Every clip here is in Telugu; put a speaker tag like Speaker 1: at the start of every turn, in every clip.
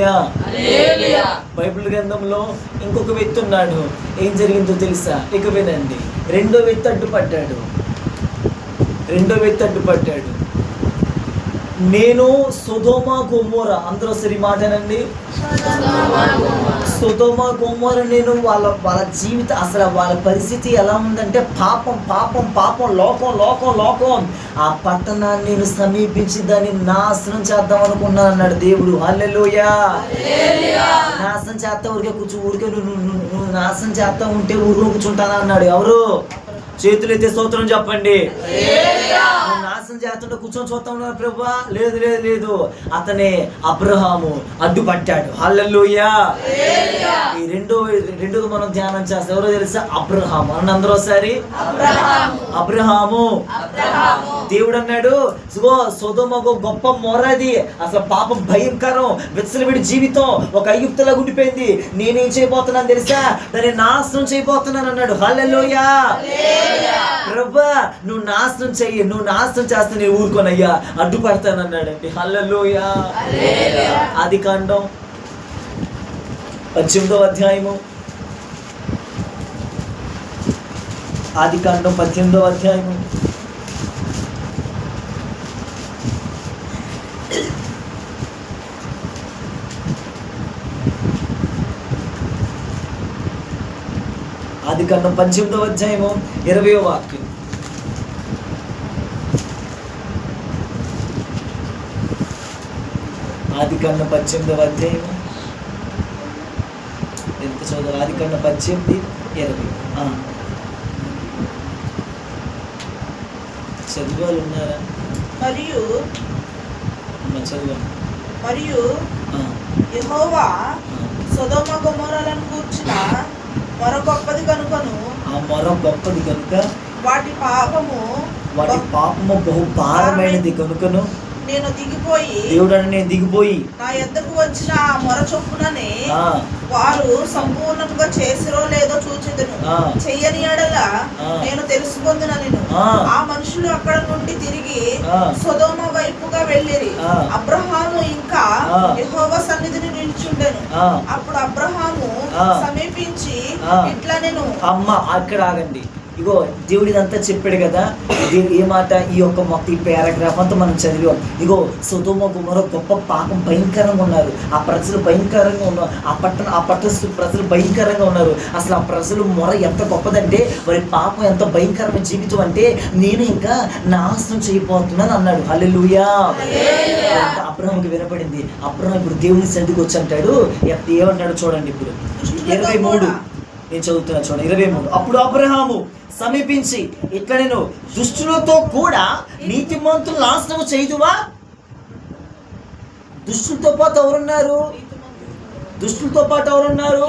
Speaker 1: హల్లెలూయా. బైబిల్ గ్రంథంలో ఇంకొక వ్యక్తి ఉన్నాడు. ఏం జరిగిందో తెలుసా? ఇక వినండి. రెండో వ్యక్తి అడ్డుపడ్డాడు. రెండో వ్యక్తి అడ్డుపడ్డాడు. నేను సుధోమ గొమ్మోర. అందరూ సరి మాటనండి సుధోమ గొమ్మోర నేను వాళ్ళ వాళ్ళ జీవిత అసలు వాళ్ళ పరిస్థితి ఎలా ఉందంటే పాపం పాపం పాపం లోకం లోకం లోకం. ఆ పట్టణాన్ని నేను సమీపించి దాన్ని నాశనం చేద్దాం అనుకున్నాను అన్నాడు దేవుడు. హల్లెలూయా. నాశనం చేస్తా ఊరికే కూర్చో ఊరికే నువ్వు నువ్వు- నాశనం చేస్తా ఉంటే ఊరు కూర్చుంటానా అన్నాడు. ఎవరు? చేతులు ఎత్తే స్తోత్రం చెప్పండి. నాశనం చేస్తుంటే కూర్చొని చూస్తా ఉన్నావు ప్రభా? లేదు లేదు లేదు. అతనే అబ్రహాము అడ్డుపట్టాడు. హల్లెలూయా. ఈ రెండో రెండోది మనం ధ్యానం చేస్తాం ఎవరో తెలుసా? అబ్రహాము. అని అందరూ ఒకసారి. అబ్రహాము. దేవుడు అన్నాడు సుగో సొదమగో గొప్ప మొరది అసలు పాపం భయంకరం విచ్చలవిడి జీవితం ఒక అయ్యుక్తలా ఉండిపోయింది. నేనేం చేయబోతున్నాను తెలుసా? దాన్ని నాశనం చేయబోతున్నాను అన్నాడు. హల్లెలూయా! ప్రభా నువ్వు నాశనం చెయ్యి నువ్వు నాశనం చేస్తే నేను ఊరుకోనయ్యా అడ్డుపడతాను అన్నాడండి హల్లెలూయా! ఆది కాండం పద్దెనిమిదో అధ్యాయము. ఆది కాండం పద్దెనిమిదో అధ్యాయము. ఆది కాండం పద్దెనిమిదో అధ్యాయము ఇరవయో వాక్యం. ఆది కాండం పద్దెనిమిదవ అధ్యాయము. ఎంత చదువు ఆది కాండం పద్దెనిమిది ఇరవై. ఆ. చదివే వాళ్ళు ఉన్నారా?
Speaker 2: మరియు
Speaker 1: చదివాను
Speaker 2: మరియు యెహోవా సొదొమ గొమొర్రాలను కూర్చిన మరో గొప్పది కనుకను
Speaker 1: ఆ మొర గొప్పది కనుక
Speaker 2: వాటి పాపము
Speaker 1: వాటి పాపము బహు భారమైనది కనుకను
Speaker 2: నేను దిగిపోయి
Speaker 1: దేవుడు నేను దిగిపోయి
Speaker 2: నా ఎద్దకు వచ్చిన ఆ మొర చొప్పుననే వారు సంపూర్ణంగా చేసిరో లేదో చూచెదను. చెయ్యని ఎడల. నేను తెలుసుకుందున నేను
Speaker 1: ఆ.
Speaker 2: మనుషులు అక్కడ నుండి తిరిగి
Speaker 1: ఆ.
Speaker 2: సొదోమ వైపుగా వెళ్ళిరి. అబ్రహాము ఇంకా. యెహోవా సన్నిధిని నిల్చుండెను. అప్పుడు అబ్రహాము. సమీపించి. ఇట్లా నేను
Speaker 1: అమ్మ అక్కడ ఆగండి. ఇగో దేవుడు ఇదంతా చెప్పాడు కదా దేవుడు ఏ మాట ఈ యొక్క మొత్తం ఈ పారాగ్రాఫ్ అంతా మనం చదివాం. ఇగో సుధుమ గుమర గొప్ప పాపం భయంకరంగా ఉన్నారు. ఆ ప్రజలు భయంకరంగా ఉన్నారు. ఆ పట్టణ ఆ పట్టణ ప్రజలు భయంకరంగా ఉన్నారు. అసలు ఆ ప్రజలు మొర ఎంత గొప్పదంటే వారి పాపం ఎంత భయంకరమైన జీవితం అంటే నేను ఇంకా నాశనం చేయబోతున్నాను అన్నాడు. హల్లెలూయా. అబ్రహంకి వినపడింది. అబ్రహం ఇప్పుడు దేవుని సంధికి వచ్చి అంటాడు. ఏమంటాడు చూడండి ఇప్పుడు. ఇరవై మూడు. నేను చదువుతున్నా చూడండి. ఇరవై మూడు. అప్పుడు అబ్రహాము సమీపించి ఇట్లా నేను దుష్టులతో కూడా నీతిమంతులు నాశనము చేయదువా? దుష్టులతో పాటు ఎవరున్నారు? దుష్టులతో పాటు ఎవరున్నారు?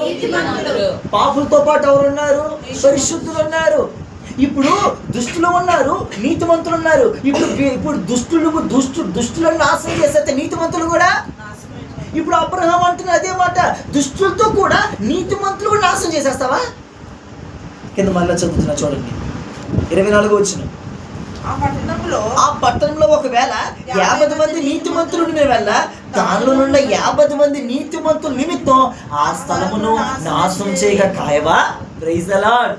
Speaker 1: పాపులతో పాటు ఎవరున్నారు? పరిశుద్ధులు ఉన్నారు ఇప్పుడు దుష్టులు ఉన్నారు నీతిమంతులు ఉన్నారు. ఇప్పుడు ఇప్పుడు దుష్టులు దుష్టు దుష్టులను నాశనం చేసేస్తే నీతిమంతులు కూడా? ఇప్పుడు అబ్రహం అంటున్న అదే మాట దుష్టులతో కూడా నీతిమంతులు కూడా నాశనం చేసేస్తావా? కింద మళ్ళీ చదువుతున్నా చూడండి. ఇరవై నాలుగు వచ్చిన.
Speaker 2: ఆ పట్టణంలో
Speaker 1: ఒకవేళ యాభై మంది నీతిమంతులు ఉండిన వల్ల దానిలో నుండి యాభై మంది నీతిమంతుల నిమిత్తం ఆ స్థలమును నాశనం చేయక కాయవా? ప్రైజ్ అలాడ్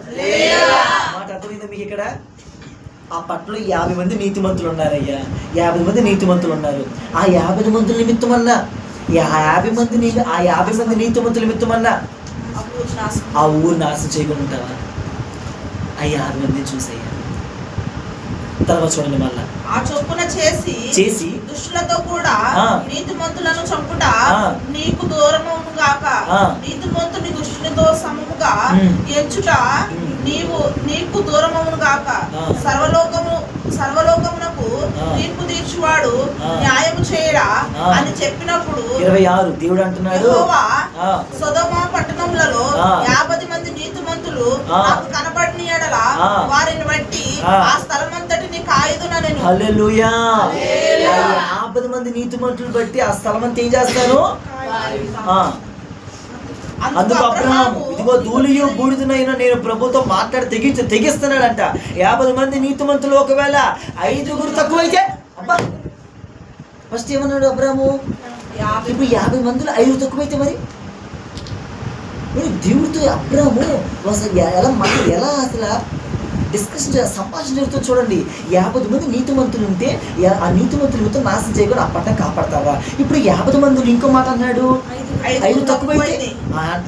Speaker 1: మాట అర్థమైందా మీకు ఇక్కడ? ఆ పట్టణంలో యాభై మంది నీతిమంతులు ఉన్నారయ్యా. యాభై మంది నీతిమంతులు ఉన్నారు. ఆ యాభై మంది నిమిత్తం అన్నా యాభై మంది ని- ఆ యాభై మంది నీతిమంతుల
Speaker 2: నాశనం.
Speaker 1: ఆ ఊరు నాశనం చేయకుండా ఉంటావా ఆ యాభై మందిని చూసయ్యా తర్వాత చూడండి మళ్ళా
Speaker 2: ఆ చొప్పున చేసి
Speaker 1: చేసి
Speaker 2: దుష్టులతో కూడా
Speaker 1: ఆ.
Speaker 2: నీతిమంతులను చంపుట. నీకు దూరమవును గాక
Speaker 1: ఆ.
Speaker 2: నీతిమంతుని దుష్టునితో సమముగా. ఎంచుట. నీవు నీకు దూరమవును గాక. సర్వలోకము సర్వలోకమునకు. తీర్పు తీర్చువాడు
Speaker 1: ఆ.
Speaker 2: న్యాయము చేయరా. అని చెప్పినప్పుడు
Speaker 1: ఇరవై ఆరు దేవుడు అంటున్నాడు
Speaker 2: సొదొమ పట్టణములలో
Speaker 1: ఆ.
Speaker 2: యాభై మంది నీతిమంతులు. నాకు కనపడిన ఎడల. వారిని బట్టి
Speaker 1: ఆ.
Speaker 2: ఆ స్థలమంతటిని కాయదున నేను
Speaker 1: హల్లెలూయా ఆ యాభై మంది నీతిమంతులు బట్టి ఆ స్థలం అంతా ఏం చేస్తాను అందుకు అబ్రహాము ఇదిగో ధూళియు బూడిదనైన నేను ప్రభుతో మాట్లాడి తెగించి తెగిస్తున్నాడంట. యాభై మంది నీతిమంతులు ఒకవేళ ఐదుగురు తక్కువైతే అబ్బా! ఫస్ట్ ఏమన్నాడు అబ్రాము
Speaker 2: యాభై
Speaker 1: ఇప్పుడు యాభై మందిలో ఐదు తక్కువైతే మరి? మరి దేవుడితో అబ్రాము అసలు ఎలా మన ఎలా అసలు డిస్కషన్ సంభాషణ జరుగుతుంది చూడండి. యాభై మంది నీతిమంతులు ఉంటే ఆ నీతిమంతుల మొత్తం నాశనం చేయకుండా ఆ పట్టణం కాపాడతావా? ఇప్పుడు యాభై మందిని ఇంకో మాట అన్నాడు. ఐదు తక్కువైతే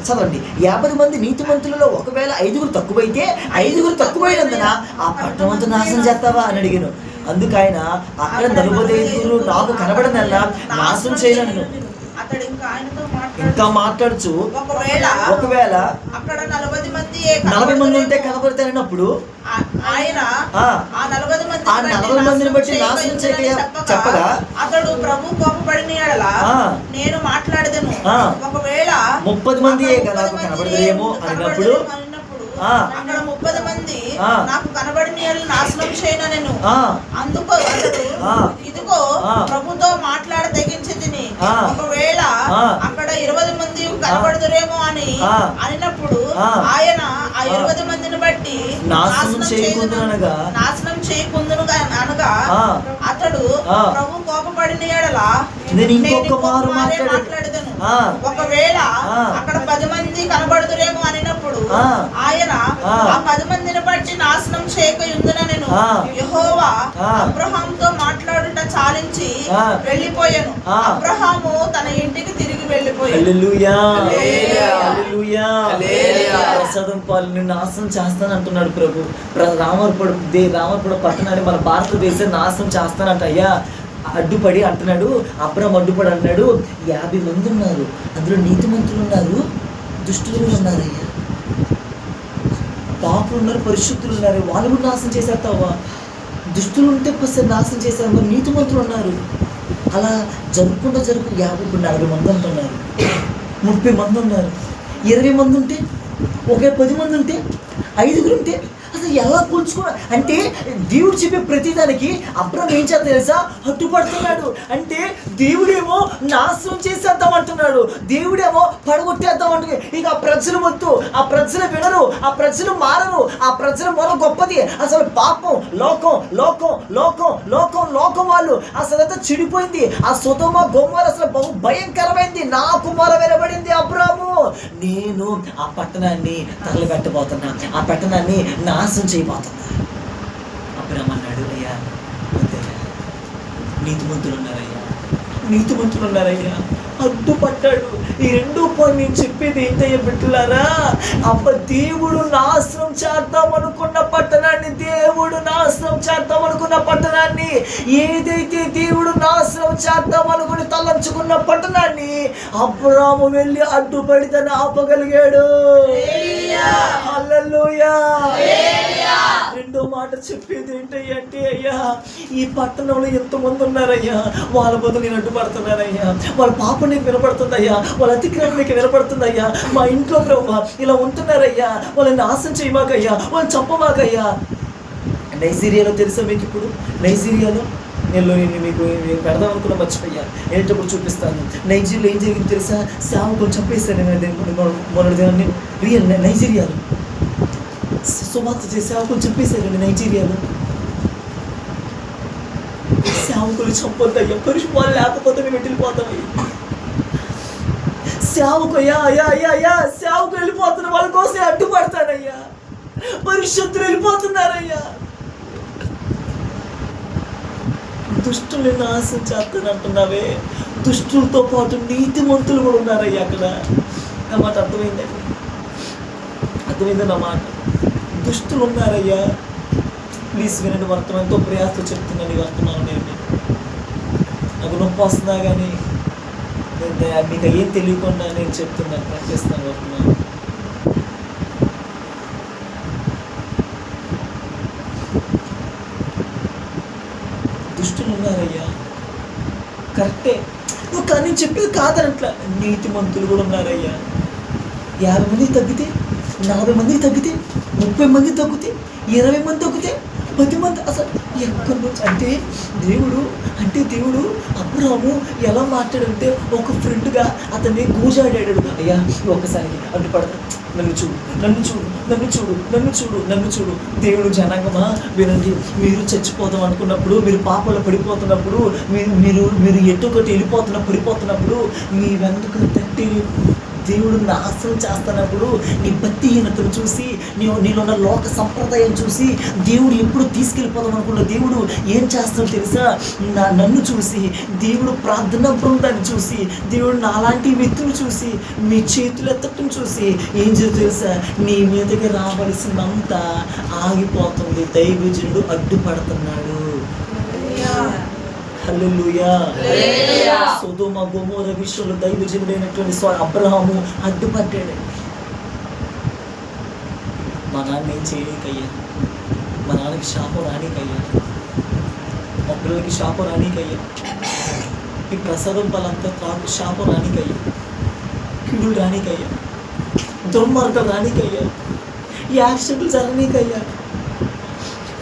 Speaker 1: చదవండి. యాభై మంది నీతిమంతులలో ఒకవేళ ఐదుగురు తక్కువైతే ఐదుగురు తక్కువైనందున ఆ పట్టణం అంతా నాశనం చేస్తావా అని అడిగాను. అందుకు ఆయన అక్కడ నలభై ఐదుగురు నాకు కనబడనల్లా నాశనం చేయను
Speaker 2: అతడు ఇంకా ఆయనతో
Speaker 1: ఇంకా మాట్లాడుచు
Speaker 2: ఒకవేళ
Speaker 1: ఒకవేళ
Speaker 2: అక్కడ నలభై మంది
Speaker 1: నలభై మంది ఉంటే కనబడతానప్పుడు
Speaker 2: ఆయన
Speaker 1: ఆ,
Speaker 2: నలభై మంది
Speaker 1: ఆ నలభై మందిని బట్టి నాశనం చేయక చెప్పగా,
Speaker 2: అతడు ప్రభు కోపపడిన ఎడల
Speaker 1: ఆ.
Speaker 2: నేను మాట్లాడదను. ఒకవేళ
Speaker 1: ముప్పది మంది నాకు
Speaker 2: మంది
Speaker 1: అన్నప్పుడు.
Speaker 2: అక్కడ ముప్పది మంది. నాకు కనబడిన నాశనం చేయను నేను అందుకో. ఇదిగో. ప్రభుతో మాట్లాడ తెగించి తిని
Speaker 1: ఆ.
Speaker 2: ఒకవేళ. అక్కడ ఇరవై మంది కనబడుదురేమో అని. అనినప్పుడు. ఆయన ఆ. ఇరవై మందిని బట్టి
Speaker 1: నాశనం చేయకుందును అనగా,
Speaker 2: నాశనం చేయకుందును అనగా. అతడు. ప్రభు కోపపడిన ఎడల
Speaker 1: నేను ఇంకొక మారు.
Speaker 2: మాట్లాడేదను. ఒకవేళ. అక్కడ పది మంది కనబడుదురేమో అనినప్పుడు. ఆయన
Speaker 1: ఆ.
Speaker 2: పది మందిని బట్టి నాశనం చేయక ఉందిన నేను. యెహోవా. అబ్రహాంతో మాట్లాడుట చాలించి. వెళ్ళిపోయాను. అబ్రహాము తన ఇంటికి తిరిగి వెళ్ళిపోయాను
Speaker 1: హల్లెలూయా
Speaker 2: హల్లెలూయా.
Speaker 1: హల్లెలూయా
Speaker 3: హల్లెలూయా.
Speaker 1: ప్రసాదం పాలు నిన్ను నాశనం చేస్తాను అంటున్నాడు ప్రభు ప్ర- రామర్పుడు దే రామర్పుడు పట్టణాన్ని మన భారతదేశం నాశనం చేస్తానంట అయ్యా అడ్డుపడి అంటున్నాడు అబ్రహం అడ్డుపడి అన్నాడు యాభై మంది ఉన్నారు అందులో నీతిమంతులు ఉన్నారు దుష్టులు కూడా ఉన్నారయ్యా. పాపులు ఉన్నారు పరిశుద్ధులు ఉన్నారు వాళ్ళు కూడా నాశనం చేసేస్తావా? దుష్టులు ఉంటే కొంచెం నాశనం చేశారు మరి నీతిమంతులు ఉన్నారు. అలా జరుపుకుంటూ జరుపు యాభై నలభై మంది అంటున్నారు ముప్పై మంది ఉన్నారు ఇరవై మంది ఉంటే ఒకే పది మంది ఉంటే ఐదుగురు ఉంటే అసలు ఎలా కూల్చుకో అంటే దేవుడు చెప్పే ప్రతిదానికి అబ్రహం ఏం చేస్తా తెలుసా? అడ్డుపడుతున్నాడు అంటే దేవుడేమో నాశనం చేసేద్దాం అంటున్నాడు దేవుడేమో పడగొట్టేద్దాం అంటే ఇక ఆ ప్రజలు వద్దు. ఆ ప్రజలు వినరు. ఆ ప్రజలు మారరు. ఆ ప్రజలు మొర గొప్పది. అసలు పాపం లోకం లోకం లోకం లోకం లోకం వాళ్ళు. అసలు అంతా చెడిపోయింది. ఆ సుధమ గొమ్మలు అసలు బహు భయంకరమైంది. నా కుమార వెనబడింది అబ్రాము. నేను ఆ పట్టణాన్ని తగలబెట్టబోతున్నా ఆ పట్టణాన్ని నాశనం చేయబోతున్నా. అబ్రామ్ అన్నాడు అయ్యా వద్దయ్యా నీతిమంతులు ఉన్నారయ్యా. నీతిమంతులు ఉన్నారయ్యా. అడ్డుపడ్డాడు. ఈ రెండో పాయింట్ నేను చెప్పేది ఏంటయ్యా బిడ్డలారా? అబ్బ దేవుడు నాశనం చేద్దాం అనుకున్న పట్టణాన్ని దేవుడు నాశనం చేద్దాం అనుకున్న పట్టణాన్ని ఏదైతే దేవుడు నాశనం చేద్దాం అనుకుని తలంచుకున్న పట్టణాన్ని అబ్రాము వెళ్ళి అడ్డుపడి తను ఆపగలిగాడు రెండో మాట చెప్పేది ఏంటంటే అంటే అయ్యా ఈ పట్టణంలో ఎంతమంది ఉన్నారయ్యా వాళ్ళ బదులు నేను అడ్డుపడుతున్నానయ్యా వాళ్ళ పాప నీకు వినపడుతుందయ్యా వాళ్ళ అతిక్రమం నీకు వినపడుతుందయ్యా మా ఇంట్లో ప్రభు ఇలా ఉంటున్నారయ్యా వాళ్ళని నాశనం చేయమాకయ్యా వాళ్ళని చంపమాకయ్యా నైజీరియాలో తెలుసా మీకు ఇప్పుడు నైజీరియాలో నేను నేను మీకు నేను పెడదాం అనుకున్న మర్చిపోయా ఏంటప్పుడు చూపిస్తాను నైజీరియాలో ఏం జరిగింది తెలుసా సేవకులు చంపేస్తాను నేను మొన్నటి దినాన్ని రియల్ నైజీరియాలో సువార్త సేవకులు చంపేశారండి నైజీరియాలో సేవకులు చంపొద్దయ్యా అయ్యా లేకపోతే మేము వెళ్ళిపోతామయ్యా సేవకు అయ్యా అయ్యా అయ్యా అయ్యా సేవకు వెళ్ళిపోతున్న వాళ్ళ కోసం అడ్డుపడతానయ్యా. పరిశుద్ధులు వెళ్ళిపోతున్నారయ్యా. దుష్టుల్ని నాశనం చేస్తానంటున్నావే దుష్టులతో పాటు నీతిమంతులు కూడా ఉన్నారయ్యా అక్కడ. నా మాట అర్థమైందండి అర్థమైంది నా మాట? దుష్టులు ఉన్నారయ్యా ప్లీజ్ వినండి వర్తమానంతో ప్రయాసతో చెప్తున్నాను ఈ వర్తమానం నేను నాకు నొప్పి వస్తుందా కానీ నేను మీకు ఏం తెలియకుండా నేను చెప్తున్నాను ప్రకటిస్తాను వర్తమానం దుష్టులు ఉన్నారయ్యా కరెక్టే. నువ్వు కానీ కాదని చెప్పేది కాదనట్లా. నీతిమంతులు కూడా ఉన్నారయ్యా. యాభై మంది తగ్గితే నలభై మంది తగ్గితే ముప్పై మంది తగ్గితే ఇరవై మంది తగ్గితే పది మంది అసలు ఎక్కడి నుంచి అంటే దేవుడు అంటే దేవుడు అబ్రాము ఎలా మాట్లాడంటే ఒక ఫ్రెండ్గా అతన్ని గూజాడాడు అయ్యా ఒకసారి అడ్డు పడతా నన్ను చూడు నన్ను చూడు నన్ను చూడు నన్ను చూడు నన్ను చూడు. దేవుడు జనాంగమా వినండి. మీరు చచ్చిపోదాం అనుకున్నప్పుడు మీరు పాపలు పడిపోతున్నప్పుడు మీరు మీరు మీరు ఎటు ఒకటి వెళ్ళిపోతున్న పడిపోతున్నప్పుడు మీ వెనుక తట్టి దేవుడు నాశనం చేస్తున్నప్పుడు నీ భక్తిహీనతను చూసి నీ నీలో ఉన్న లోక సంప్రదాయం చూసి దేవుడు ఎప్పుడు తీసుకెళ్ళిపోదాం అనుకున్న దేవుడు ఏం చేస్తాడో తెలుసా? నా నన్ను చూసి దేవుడు ప్రార్థనా బృందాన్ని చూసి దేవుడు నాలాంటి వ్యక్తులు చూసి మీ చేతులు ఎత్తటం చూసి ఏం చేస్తుందో తెలుసా? నీ మీదకి రావలసినంత ఆగిపోతుంది. దైవజనుడు అడ్డుపడుతున్నాడు. హల్లెలూయా.
Speaker 2: సుధుమ
Speaker 1: సొదొమ విషయంలో దైవజనుడైనటువంటి స్వ అబ్రహాము అడ్డుపడ్డాడు. మా నాన్న ఏం చేయకయ్యా మా నాన్నకి శాపం రానికయ్యా? మా పిల్లలకి శాపం రానికయ్యా? ఈ ప్రసాదం బలంతా త్రాకు శాపం రానికయ్యా? కిడు రానికయ్యా? దుర్మార్గం రానికయ్యా? ఈ యాక్సిడెంట్లు జరగనీకయ్యా?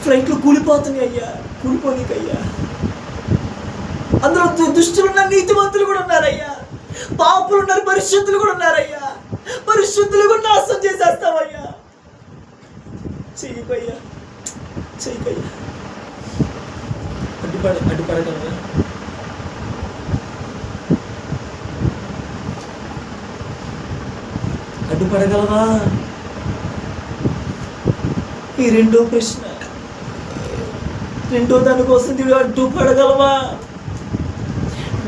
Speaker 1: ఫ్లైట్లు కూలిపోతున్నాయి అయ్యా కూలిపోనీకయ్యా? అందులో దు- దుష్టులు ఉన్నారు నీతివంతులు కూడా ఉన్నారయ్యా. పాపులు ఉన్నారు పరిశుద్ధులు కూడా ఉన్నారయ్యా. పరిశుద్ధులు కూడా నాశనం చేసేస్తావయ్యా చెయ్యిపోయ్యా చెయ్యిపోయ్యా అడ్డుపడ అడ్డుపడగలరా అడ్డుపడగలరా ఈ రెండో ప్రశ్న. రెండో దానికోసం అడ్డు అడ్డుపడగలవా?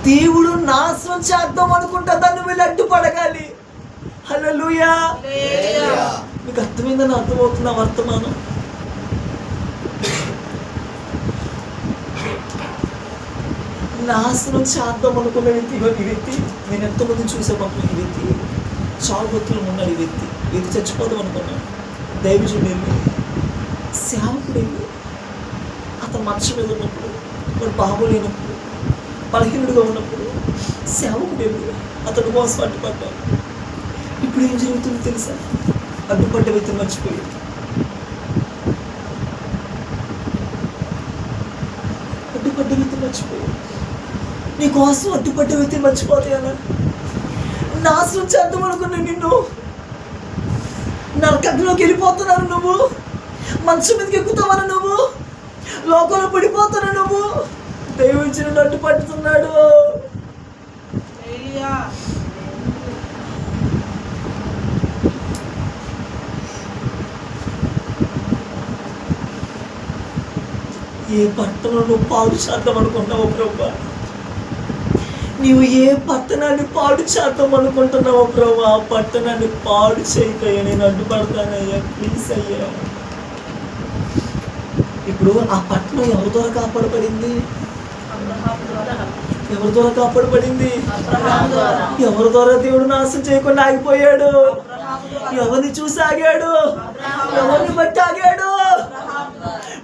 Speaker 1: దేవుడు నాశనం చేద్దాం అనుకుంటా దాన్ని వెళ్ళి అడ్డుపడగాలి. హల్లెలూయా. మీకు అర్థమైందని అర్థమవుతున్నా వర్తమానం? నాశనం చేద్దాం అనుకున్న వ్యక్తి ఈ వ్యక్తి. నేను ఎంతమంది చూసే పాపం ఈ వ్యక్తి. చావుబతులు ఉన్నాడు ఈ వ్యక్తి. వ్యక్తి చచ్చిపోదాం అనుకున్నాను దైవజుడు వెళ్ళి సేవకుడు వెళ్ళి అతను మంచం మీద ఉన్నప్పుడు వాడు బాబు లేనప్పుడు బలహీనుడుగా ఉన్నప్పుడు సేవకుడు వెళ్ళి అతను కోసం అడ్డుపడ్డాడు ఇప్పుడు ఏం జరుగుతుందో తెలుసా? అడ్డుపడ్డ వ్యక్తి మర్చిపోయి అడ్డుపడ్డ వ్యక్తి మర్చిపోయి నీ కోసం అడ్డుపడ్డ వ్యక్తి మర్చిపోతాయనా నాశనం చేద్దాం అనుకున్నా నిన్ను. నరకంలోకి వెళ్ళిపోతున్నాను నువ్వు. మంచం మీదకి ఎక్కుతావను నువ్వు. లోకంలో పడిపోతాను నువ్వు. దైవించిన అడ్డు పట్టుతున్నాడు.
Speaker 2: ఏలియా.
Speaker 1: ఏ పట్టణంలో పాడు చేద్దాం అనుకుంటున్నావు ప్రభా? నీవు ఏ పట్టణాన్ని పాడు చేద్దాం అనుకుంటున్నావు ప్రభా? ఆ పట్టణాన్ని పాడు చేయకయ్యా నేను అడ్డుపడతానయ్యా. ప్లీజ్ అయ్యా. ఇప్పుడు ఆ పట్టణం ఎవరి ద్వారా కాపాడబడింది? ఎవరి ద్వారా కాపాడబడింది?
Speaker 2: పడింది
Speaker 1: ఎవరి ద్వారా దేవుడు నాశనం చేయకుండా ఆగిపోయాడు? ఎవరిని చూసి ఆగాడు? ఎవరిని బట్టి ఆగాడు?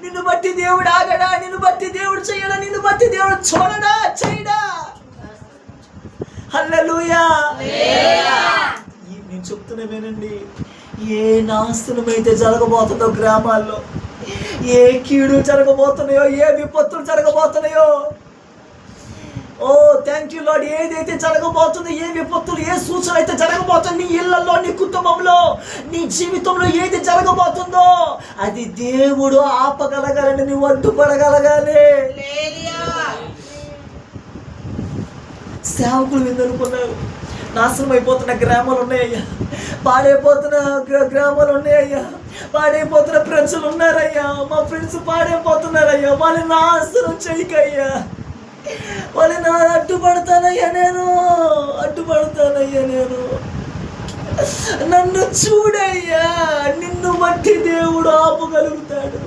Speaker 1: నిన్ను బట్టి దేవుడు ఆగడా? నిన్ను బట్టి దేవుడు చేయడా? నిన్ను బట్టి దేవుడు చూడడా? చేయడా? హల్లెలూయా! నేను చెప్తున్నామేనండి ఏ నాశనం అయితే జరగబోతుందో గ్రామాల్లో ఏ కీడు జరగబోతున్నాయో ఏ విపత్తులు జరగబోతున్నాయో ఓ థ్యాంక్ యూ లాడ్ ఏదైతే జరగబోతుందో ఏ విపత్తులు ఏ సూచన అయితే జరగబోతుందో నీ ఇళ్ళలో నీ కుటుంబంలో నీ జీవితంలో ఏది జరగబోతుందో అది దేవుడు ఆపగలగాలని నువ్వు అడ్డుపడగలగాలి సేవకులు విందనుకున్నారు నాశనం అయిపోతున్న గ్రామాలు ఉన్నాయ్యా పాడైపోతున్న గ్రామాలు ఉన్నాయ్యా పాడైపోతున్న ఫ్రెండ్స్లు ఉన్నారయ్యా. మా ఫ్రెండ్స్ పాడైపోతున్నారయ్యా. వాళ్ళని నాశనం చేయకయ్యా. వాళ్ళు నా అడ్డుపడతానయ్యా నేను అడ్డుపడతానయ్యా నేను. నన్ను చూడయ్యా నిన్ను బట్టి దేవుడు ఆపగలుగుతాడు.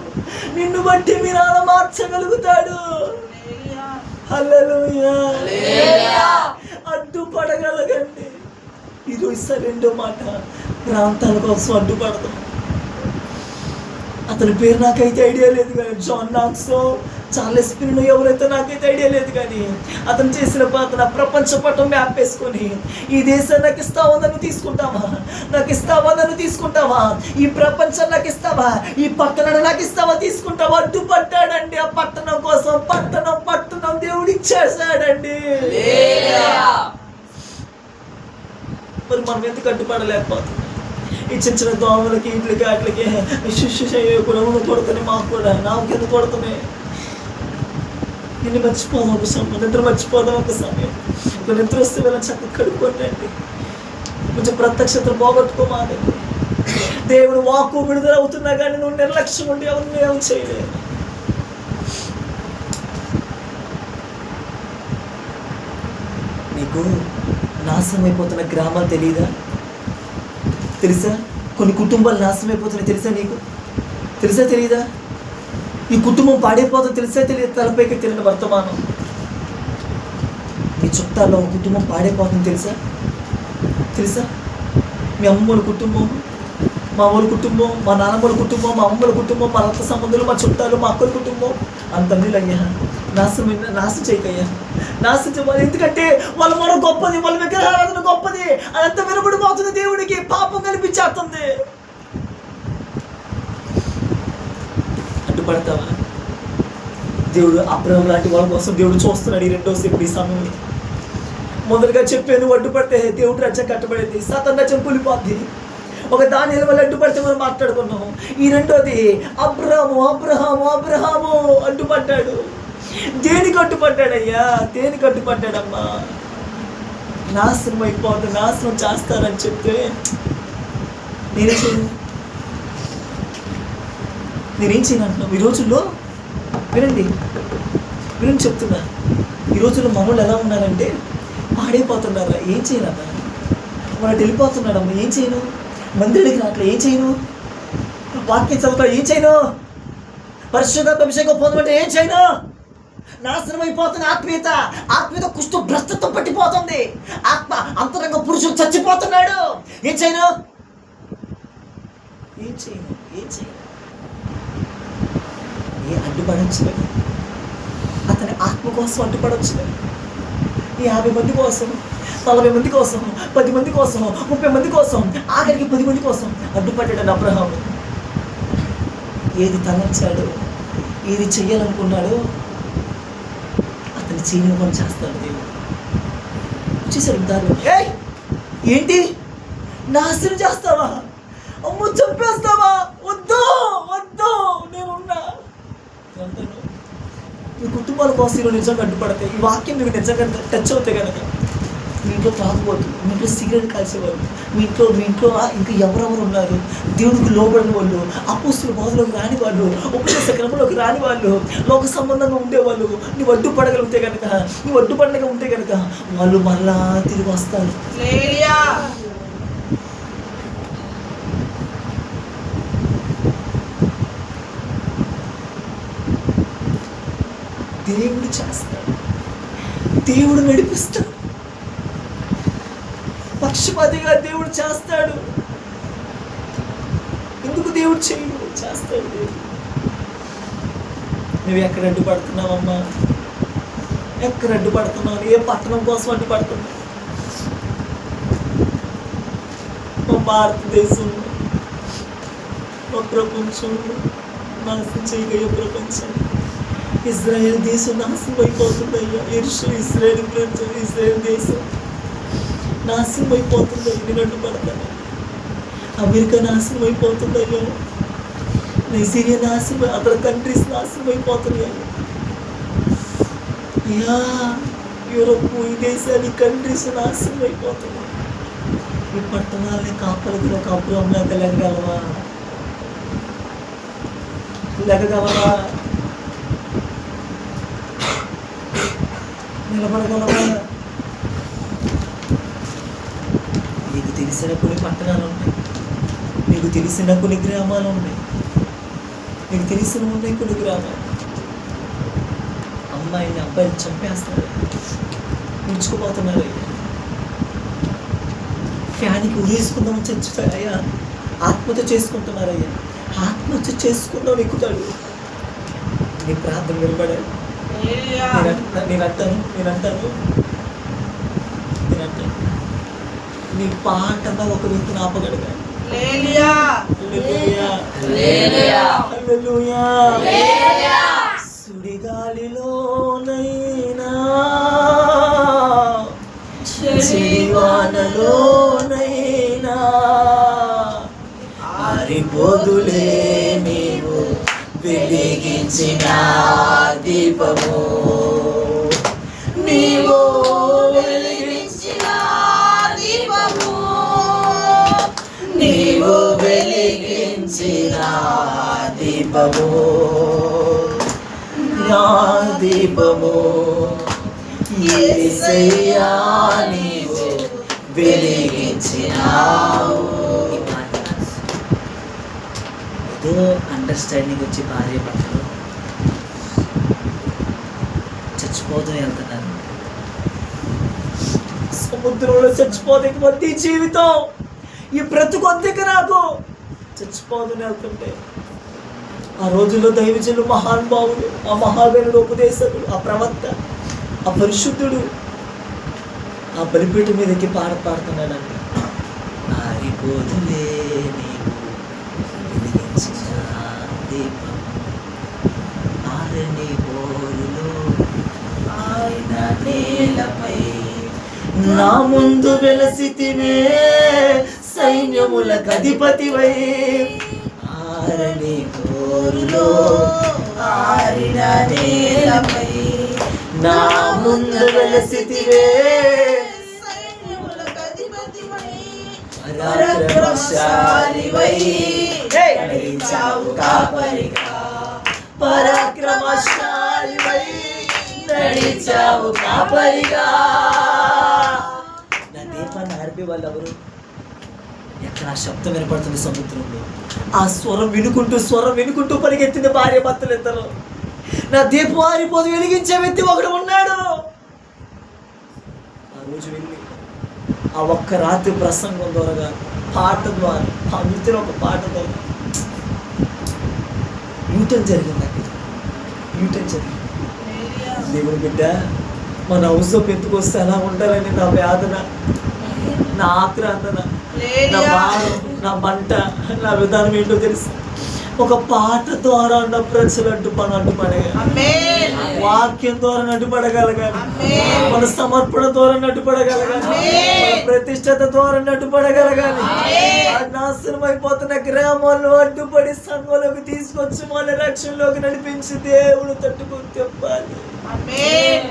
Speaker 1: నిన్ను బట్టి మీరు అలా మార్చగలుగుతాడు. అడ్డుపడగలగండి ఇది ఇస్తా రెండో మాట. ప్రాంతాల కోసం అడ్డుపడతాం అతని పేరు నాకైతే ఐడియా లేదు కానీ జాన్ నాక్సో చాలా పిన్ను ఎవరైతే నాకైతే ఐడియా లేదు కానీ అతను చేసిన ప్రార్థన ప్రపంచ పటం మ్యాప్ వేసుకొని ఈ దేశాన్ని నాకు ఇస్తావా నన్ను తీసుకుంటావా? నాకు ఇస్తావా నన్ను తీసుకుంటావా? ఈ ప్రపంచం నాకు ఇస్తావా ఈ పట్టణం నాకు ఇస్తావా తీసుకుంటావా? అడ్డుపడ్డాడండి ఆ పట్టణం కోసం. పట్టణం పట్టణం దేవుడు ఇచ్చేసాడండి మరి మనం ఎందుకు అడ్డుపడలేకపోతున్నాం? ఈ చిన్న చిన్న దోమలకి ఇట్లకి అట్లకి శిష్యు కూడా కొడుతున్నాయి మాకు కూడా నాకు ఎందుకు కొడుతున్నాయి నిన్ను మర్చిపోదాం ఒక సమయం నిద్ర మర్చిపోదాం ఒక సమయం. ఒక నిద్ర వస్తే వెళ్ళి చక్కగా కడుక్కోండి కొంచెం ప్రత్యక్షత పోగొట్టుకోమాలండి దేవుడు వాక్కు విడుదల అవుతున్నా కానీ నువ్వు నిర్లక్ష్యం ఉండి అవన్నీ ఏం చేయలేదు నీకు నాశనం అయిపోతున్న గ్రామాలు తెలియదా తెలుసా? కొన్ని కుటుంబాలు నాశనం అయిపోతున్నాయి తెలుసా నీకు? తెలుసా తెలియదా ఈ కుటుంబం పాడైపోతుంది తెలుసా తెలియదు తలపైకి తెలియని వర్తమానం. మీ చుట్టాల్లో కుటుంబం పాడైపోతుంది తెలుసా? తెలుసా? మీ అమ్మమ్మల కుటుంబం మా వాళ్ళ కుటుంబం మా నాన్నమ్మల కుటుంబం మా అమ్మల కుటుంబం మా రక్త సంబంధులు మా చుట్టాలు మా అక్కల కుటుంబం. అంత అయ్యా నాశనం నాశనం చేయకయ్యా. నాశనం చేయాలి ఎందుకంటే వాళ్ళ మనం గొప్పది వాళ్ళ విగ్రహారాధన గొప్పది. అదంతా వినబడిపోతుంది దేవుడికి. పాపం కనిపించేస్తుంది. పడతావా దేవుడు అబ్రహం లాంటి వాళ్ళ కోసం దేవుడు చూస్తున్నాడు ఈ రెండో సెప్పి ఈ సమయంలో. మొదలుగా చెప్పాను అడ్డుపడితే దేవుడు రచ్చ కట్టబడింది. సతన్ రచ్చం కూలిపోద్ది ఒక దాని వల్ల అడ్డుపడితే మనం మాట్లాడుకున్నాము ఈ రెండోది అబ్రహము అబ్రహము అబ్రహము అడ్డుపడ్డాడు దేనికి అడ్డుపడ్డాడయ్యా దేనికి అడ్డుపడ్డాడమ్మా నాశనం అయిపోతుంది నాశనం చేస్తారని చెప్తే నేనే నేనేం చేయను అంటున్నావు? ఈ రోజుల్లో వినండి వినండి చెప్తున్నా. ఈ రోజుల్లో మనోళ్ళు ఎలా ఉన్నారంటే ఆడైపోతున్నారా ఏం చేయనన్నా వాడు వెళ్ళిపోతున్నాడమ్మా ఏం చేయను? మందిరానికి రావట్లే ఏం చేయను? వాక్యం చదువుతా ఏం చేయను? పరిశుభ్రత అభిషేకం పొందమంటే ఏం చేయను? నాశనం అయిపోతుంది ఆత్మీయత. ఆత్మీయత కుష్టు భ్రష్టత్వం పట్టిపోతుంది. ఆత్మ అంతరంగ పురుషుడు చచ్చిపోతున్నాడు. ఏం చేయను? ఏం చేయను? ఏం చేయను? అతన్ని అడ్డుపడచ్చు అతని ఆత్మ కోసం అడ్డుపడవచ్చు ఈ యాభై మంది కోసం నలభై మంది కోసం పది మంది కోసం ముప్పై మంది కోసం ఆఖరికి పది మంది కోసం అడ్డుపడ్డాడు అబ్రహాం ఏది తలంచాడు ఏది చెయ్యాలనుకున్నాడో అతని చేయని పని చేస్తాడు దేవుడు. చూసాడు దాన్ని ఏయ్! ఏంటి? నాశనం చేస్తావా? అమ్మ చంపేస్తావా? వద్దు! మీ కుటుంబాల కోసం ఈరోజు నిజంగా అడ్డుపడతాయి ఈ వాక్యం మీకు నిజంగా టచ్ అవుతాయి కనుక మీ ఇంట్లో తాగుబోతు మీ ఇంట్లో సిగరెట్ కాల్చేవారు మీ ఇంట్లో మీ ఇంట్లో ఇంకా ఎవరెవరు ఉన్నారు దేవుడికి లోబడిన వాళ్ళు అపోస్తుల బోధలోకి రాని వాళ్ళు ఉపదేశ క్రమంలోకి రాని వాళ్ళు లోక సంబంధంగా ఉండేవాళ్ళు నీవు అడ్డుపడగలిగితే కనుక నువ్వు అడ్డుపడగా ఉంటే కనుక వాళ్ళు మళ్ళా తిరిగి వస్తారు. దేవుడు చేస్తాడు. దేవుడు నడిపిస్తాడు. పక్షపాతిగా దేవుడు చేస్తాడు. ఎందుకు దేవుడు చేయడు? చేస్తాడు దేవుడు. నువ్వు ఎక్కడ అడ్డుపడుతున్నావమ్మా? ఎక్కడ అడ్డుపడుతున్నావు? ఏ పట్టణం కోసం అడ్డుపడుతున్నావు? మా భారతదేశంలో మా ప్రపంచంలో నాశనం చేయగలిగే ప్రపంచం. ఇజ్రాయెల్ దేశం నాశనం అయిపోతుంది అయ్యా. ఇరుషు ఇజ్రాయెల్ ప్రపంచం ఇజ్రాయెల్ దేశం నాశనం అయిపోతుంది అయ్యా నేను పడతాను అమెరికా నాశనం అయిపోతుందయ్యా నైజీరియా నాశనం అదర్ కంట్రీస్ నాశనం అయిపోతున్నాయి యా యూరోప్ ఈ దేశాలు ఈ కంట్రీస్ నాశనం అయిపోతున్నాయి ఈ పట్టణాలని కాపలికి కాపురంలో అబ్రహం లెగగలవా లెగగలవా నీకు తెలిసిన కొన్ని పట్టణాలు ఉన్నాయి. నీకు తెలిసిన కొన్ని గ్రామాలు ఉన్నాయి. నీకు తెలిసిన ఉన్నాయి కొన్ని గ్రామాలు. అమ్మాయిని అబ్బాయిని చంపేస్తారు ఉంచుకుపోతున్నారు ఫ్యాన్కి ఉరేసుకుందామని చచ్చిపోయాయ్యా ఆత్మహత్య చేసుకుంటున్నారయ్యా ఆత్మహత్య చేసుకుందాం ఎక్కుతాడు. నీ ప్రార్థన నిలబడాలి అంటాను నీ పాటగా ఒక. హల్లెలూయా.
Speaker 2: హల్లెలూయా.
Speaker 1: సుడిగాలిలోనైనా. చెడివానలోనైనా. ఆరిపోదులే వెలిగించిన దీపము. నీవు వెలిగించిన
Speaker 2: దీపము.
Speaker 1: నీవు వెలిగించిన దీపము. నా దీపము. యేసయ్యా నీవు వెలిగించినావు. అదే అండర్స్టాండింగ్ వచ్చి భార్య భర్తలు చచ్చిపోతూ వెళ్తున్నాను సముద్రంలో చచ్చిపోతే కొద్ది జీవితం ఈ బ్రతుకొద్దికి నాకు. చచ్చిపోతూనే వెళ్తుంటే ఆ రోజుల్లో దైవజనులు మహానుభావులు ఆ మహావీరుడు ఉపదేశకుడు ఆ ప్రవక్త ఆ పరిశుద్ధుడు ఆ బలిపీఠ మీదకి పాట పాడుతున్నాడంట. ఆరిపోతులే నీవు వెలిగించిన దీపం ఆరని బోరులో ఆయన నేలపై నా ముందు వెలసితివే సైన్యములకు అధిపతివై ఆరని బోరులో. ఆరిన నేలపై నా ముందు వెలసితివే పరాక్రమశాలివై నడిచావు కాపరిగా. పరాక్రమశాలివై నడిచావు కాపరిగా. నా దీపాన్ని ఆర్పి వాళ్ళు ఎవరు? ఎక్కడ ఆ శబ్దం వినపడుతుంది సముద్రంలో? ఆ స్వరం వినుకుంటూ స్వరం వినుకుంటూ పరిగెత్తింది భార్య భర్తలు ఇద్దరు నా దీపం ఆరిపోదు వెలిగించే వ్యక్తి ఒకడు ఉన్నాడు. ఆ రోజు వెళ్ళి ఆ ఒక్క రాత్రి ప్రసంగం ద్వారా పాట ద్వారా ఆ మిత్రుడు ఒక పాట ద్వారా యూటర్న్ జరిగింది అక్కడ యూటర్న్ జరిగింది. దేవుని బిడ్డ మన హౌస్ పెంతుకొస్తే ఎలా ఉండాలని నా వేదన నా ఆక్రాంతన నా. బాధ నా మంట నా విధానం ఏంటో తెలుసు ఒక పాట ద్వారా ప్రజలు అడ్డుపడ అడ్డుపడగా
Speaker 2: ఆమేన్.
Speaker 1: వాక్యం ద్వారా నడ్డుపడగలగాలి. మన సమర్పణ ద్వారా నడ్డుపడగలగాలి ప్రతిష్టత ద్వారా నడ్డుపడగలగాలి నాశనం అయిపోతున్న గ్రామాల్లో అడ్డుపడి సంఘంలోకి తీసుకొచ్చి మన రక్షణలోకి నడిపించి దేవుడు తట్టుకొని
Speaker 2: ఆమేన్.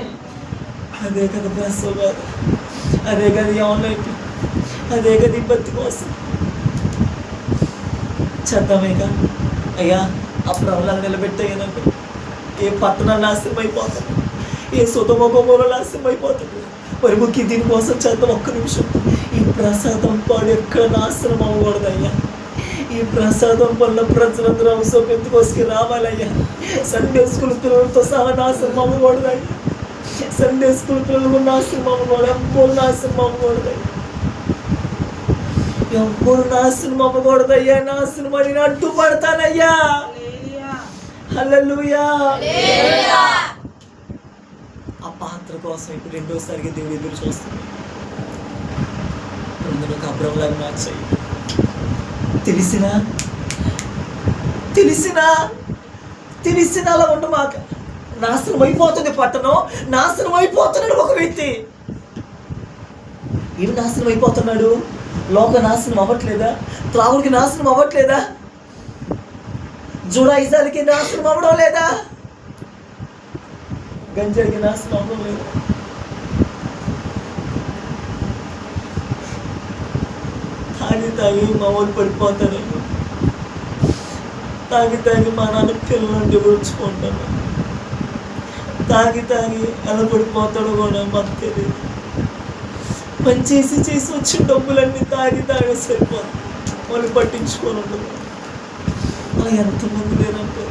Speaker 1: అదే కదా బాధ అదే కదా ఆన్లైన్ అదే కదా బతి కోసం చేద్దామేక అయ్యా ఆ ప్రవలాలు నిలబెట్టేయనండి ఏ పట్టణం నాశనం అయిపోతుంది. ఏ సుతమొగమూల నాశనం అయిపోతుంది. మరి ముఖ్య దీనికోసం చేద్దాం ఒక్క నిమిషం. ఈ ప్రసాదం పాడు ఎక్కడ నాశనం అవ్వకూడదు అయ్యా. ఈ ప్రసాదం వల్ల ప్రజలందరూ అవసరం ఎందుకోసకి రావాలయ్యా సండే స్కూల్ పిల్లలతో సహా నాశనం అవ్వకూడదు అయ్యా. సండే స్కూల్ పిల్లలకు నాశనం అవ్వకూడదు. ఎప్పుడు నాశనం అవ్వకూడదు నా ఎప్పుడు నాశనం అవ్వకూడదయ్యా నాశనం అని నేను అడ్డుపడతానయ్యా. హల్లెలూయా. ఆ పాత్ర కోసం ఇప్పుడు రెండోసారిగా దేవుడు ఎదురు చూస్తుంది రెండులో కబ్రంలాగా మార్చాయి తెలిసినా? తెలిసినా? తెలిసినా అలా ఉండు మాకు. నాశనం అయిపోతుంది పట్టణం. నాశనం అయిపోతున్నాడు ఒక వ్యక్తి. ఏమి నాశనం అయిపోతున్నాడు. లోక నాశనం అవ్వట్లేదా? త్రాగుడికి నాశనం అవ్వట్లేదా? జుడాయిజాలకి నాశనం అవ్వడం లేదా? గంజాయికి నాశనం అవ్వడం లేదా? తాగి తాగి మా వాళ్ళు పడిపోతాను తాగి తాగి మా నాన్న పిల్లలంటే ఉంచుకుంటాను తాగి తాగి ఎలా పడిపోతాడో కూడా మాకు తెలియదు. పని చేసి చేసి వచ్చిన డబ్బులన్నీ తాగి తాగి సరిపోతుంది వాళ్ళు పట్టించుకొని ఉండదు అలా ఎంతమంది లేరంటే?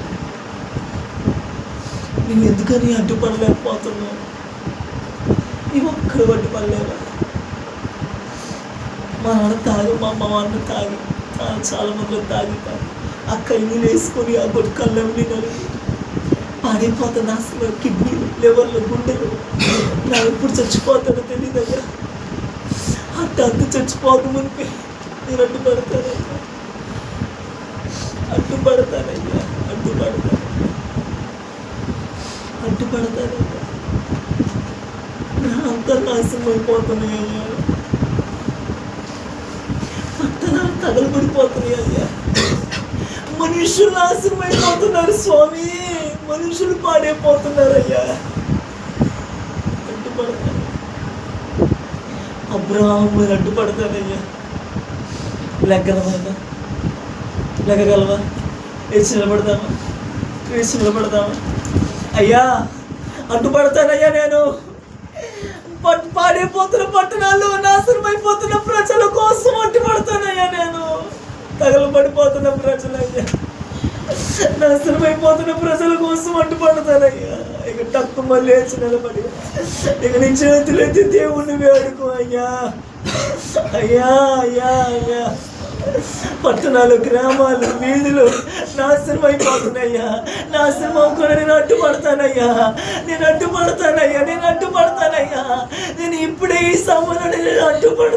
Speaker 1: నువ్వు ఎందుకని అడ్డుపడలేకపోతున్నావు ఇవి ఒక్కడు అడ్డుపడలేవా మా నాన్న తాగి మా అమ్మ వాళ్ళు తాగి చాలా మంది తాగి తాగి ఆ కయ్యలు వేసుకొని ఆ గొడ్డు కళ్ళని నలిగి పాడైపోతున్న అసలు కిడ్నీలు లెవర్లు గుండెలు నా ఎప్పుడు చచ్చిపోతాడో తెలియదు అయ్యా అంత అంత చచ్చిపోక మునిపి నేను అడ్డు పడతాను. అడ్డుపడతాను అడ్డుపడతానయ్యా నా అంత నాశనం అయిపోతున్నాయ్యా పట్టణాలు తగలబడిపోతున్నాయి అయ్యా. మనుషులు నాశనం అయిపోతున్నారు స్వామి. మనుషులు పాడైపోతున్నారు అయ్యా. అడ్డుపడతాను అబ్రహాం మీరు అడ్డుపడతానయ్యా లెగ్గలవా లెగ్గగలవా? వేసి నిలబడదామా? వేసి నిలబడదామా? అయ్యా అడ్డుపడతానయ్యా నేను. పట్టు పాడైపోతున్న పట్టణాలు నాశనం అయిపోతున్న ప్రజల కోసం అడ్డుపడతానయ్యా నేను. తగలబడిపోతున్న ప్రజలయ్యా. నాశనం అయిపోతున్న ప్రజల కోసం అడ్డుపడతానయ్యా. ఇక తక్కువ లేచి నిలబడి. ఇక నీ చేతులెత్తి దేవుణ్ణి వేడుకో అయ్యా. అయ్యా అయ్యా అయ్యా. పట్టణాలు గ్రామాలు వీధులు నాశనం అయిపోతున్నాయ్యా నాశనం అవ్వకుండా నేను అడ్డుపడతానయ్యా. నేను అడ్డుపడతానయ్యా నేను అడ్డుపడతానయ్యా. నేను ఇప్పుడే ఈ సమయంలో నేను అడ్డుపడ